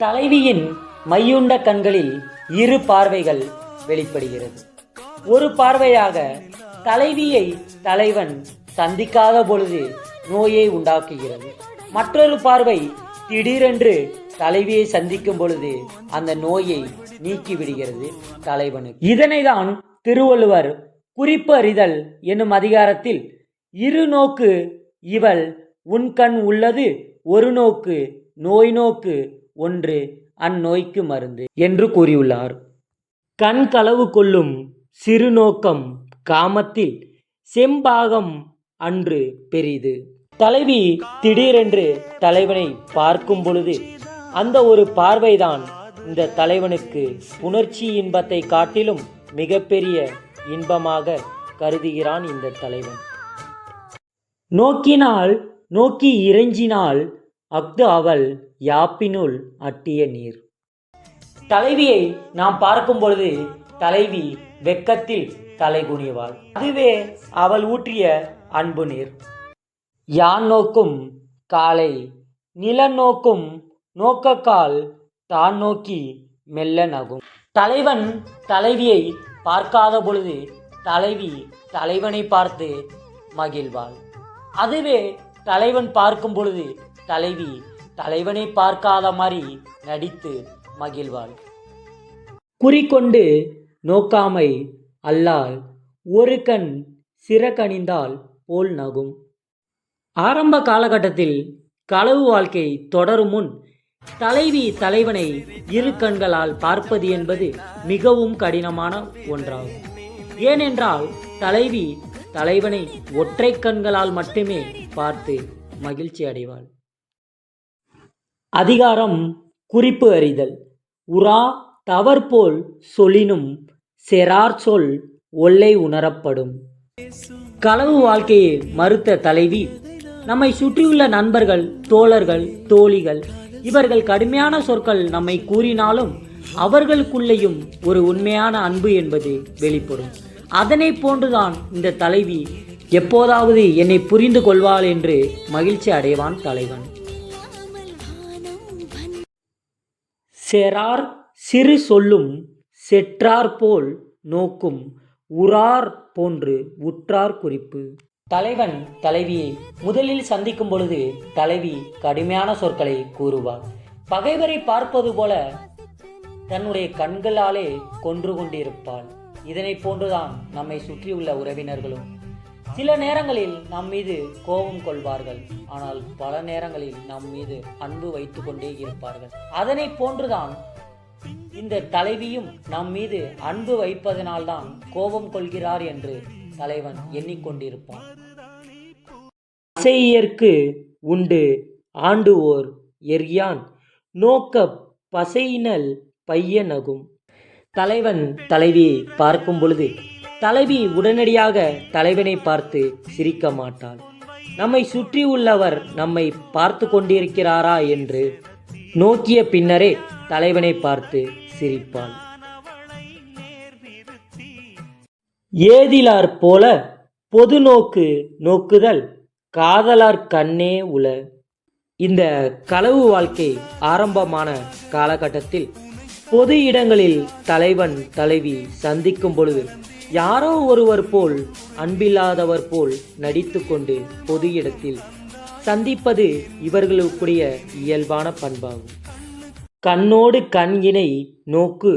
தலைவியின் மையுண்ட கண்களில் இரு பார்வைகள் வெளிப்படுகிறது. ஒரு பார்வையாக தலைவியை தலைவன் சந்திக்காத பொழுது நோயை உண்டாக்குகிறது. மற்றொரு பார்வை திடீரென்று தலைவியை சந்திக்கும் பொழுது அந்த நோயை நீக்கிவிடுகிறது தலைவனுக்கு. இதனைதான் திருவள்ளுவர் குறிப்பு அறிதல் என்னும் அதிகாரத்தில் இரு நோக்கு இவள் உன் கண் உள்ளது ஒரு நோக்கு நோய் நோக்கு ஒன்று அந்நோய்க்கு மருந்து என்று கூறியுள்ளார். கண் களவு கொள்ளும் சிறு நோக்கம் காமத்தில் செம்பாகம் அன்று பெரிது. தலைவி திடீரென்று தலைவனை பார்க்கும் பொழுது அந்த ஒரு பார்வைதான் இந்த தலைவனுக்கு உணர்ச்சி இன்பத்தை காட்டிலும் மிகப்பெரிய இன்பமாக கருதுகிறான் இந்த தலைவன். நோக்கினால் நோக்கி இறைஞ்சினால் அஃது அவள் யாப்பினுள் அட்டிய நீர். தலைவியை நாம் பார்க்கும் பொழுது தலைவி வெக்கத்தில் தலை குனிவாள். அதுவே அவள் ஊற்றிய அன்பு நீர். யான் நோக்கும் காலை நில நோக்கும் நோக்கக்கால் தான் நோக்கி மெல்ல நகும். தலைவன் தலைவியை பார்க்காத பொழுது தலைவி தலைவனை பார்த்து மகிழ்வாள். அதுவே தலைவன் பார்க்கும் பொழுது தலைவி தலைவனை பார்க்காத மாதிரி நடித்து மகிழ்வாள். குறிக்கொண்டு நோக்காமை அல்லால் ஒரு கண் சிறகணிந்தால் போல் நகும். ஆரம்ப காலகட்டத்தில் களவு வாழ்க்கை தொடரும் முன் தலைவி தலைவனை இரு கண்களால் பார்ப்பது என்பது மிகவும் கடினமான ஒன்றாகும். ஏனென்றால் தலைவி தலைவனை ஒற்றை கண்களால் மட்டுமே பார்த்து மகிழ்ச்சி அடைவாள் அதிகாரம் குறிப்பு அறிதல். உரா தவற்போல் சொல்லினும் செரார் சொல் ஒல்லை உணரப்படும். களவு வாழ்க்கையை மறுத்த தலைவி நம்மை சுற்றியுள்ள நண்பர்கள் தோழர்கள் தோழிகள் இவர்கள் கடுமையான சொற்கள் நம்மை கூறினாலும் அவர்களுக்குள்ளேயும் ஒரு உண்மையான அன்பு என்பது வெளிப்படும். அதனை போன்றுதான் இந்த தலைவி எப்போதாவது என்னை புரிந்து கொள்வாள் என்று மகிழ்ச்சி அடைவான் தலைவன். செரார் சிறு சொல்லும் செற்றார் போல் நோக்கும் உறார் போன்று உற்றார் குறிப்பு. தலைவன் தலைவியை முதலில் சந்திக்கும் பொழுது தலைவி கடுமையான சொற்களை கூறுவாள். பகைவரை பார்ப்பது போல தன்னுடைய கண்களாலே கொன்று கொண்டிருப்பாள். இதனை போன்றுதான் நம்மை சுற்றியுள்ள உறவினர்களும் சில நேரங்களில் நம் மீது கோபம் கொள்வார்கள். ஆனால் பல நேரங்களில் நம் மீது அன்பு வைத்து கொண்டே இருப்பார்கள். அதனை போன்றுதான் இந்த தலைவியும் நம் மீது அன்பு வைப்பதனால்தான் கோபம் கொள்கிறார் என்று தலைவன் எண்ணிக்கொண்டிருப்பான். பசையர்க்கு உண்டு. ஆண்டு ஓர் எர்யான். நோக்க பசையினல் பையனகும். தலைவன் தலைவியை பார்க்கும் பொழுது தலைவி உடனடியாக தலைவனை பார்த்து சிரிக்க மாட்டாள். நம்மை சுற்றி உள்ளவர் நம்மை பார்த்து கொண்டிருக்கிறாரா என்று நோக்கிய பின்னரே தலைவனை பார்த்து சிரிப்பாள். ஏதிலார் போல பொது நோக்கு நோக்குதல் காதலார் கண்ணே உல இந்த களவு வாழ்க்கை ஆரம்பமான காலகட்டத்தில் பொது இடங்களில் தலைவன் தலைவி சந்திக்கும் பொழுது யாரோ ஒருவர் போல் அன்பில்லாதவர் போல் நடித்துக்கொண்டு பொது இடத்தில் சந்திப்பது இவர்களுக்குடைய இயல்பான பண்பாகும். கண்ணோடு கண் இணை நோக்கு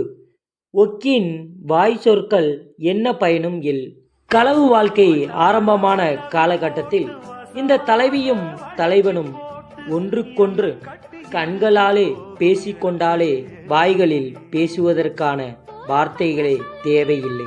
ஒக்கின் வாய் சொற்கள் என்ன பயனும் இல். களவு வாழ்க்கை ஆரம்பமான காலகட்டத்தில் இந்த தலைவியும் தலைவனும் ஒன்றுக்கொன்று கண்களாலே பேசிக்கொண்டாலே வாய்களில் பேசுவதற்கான வார்த்தைகளே தேவையில்லை.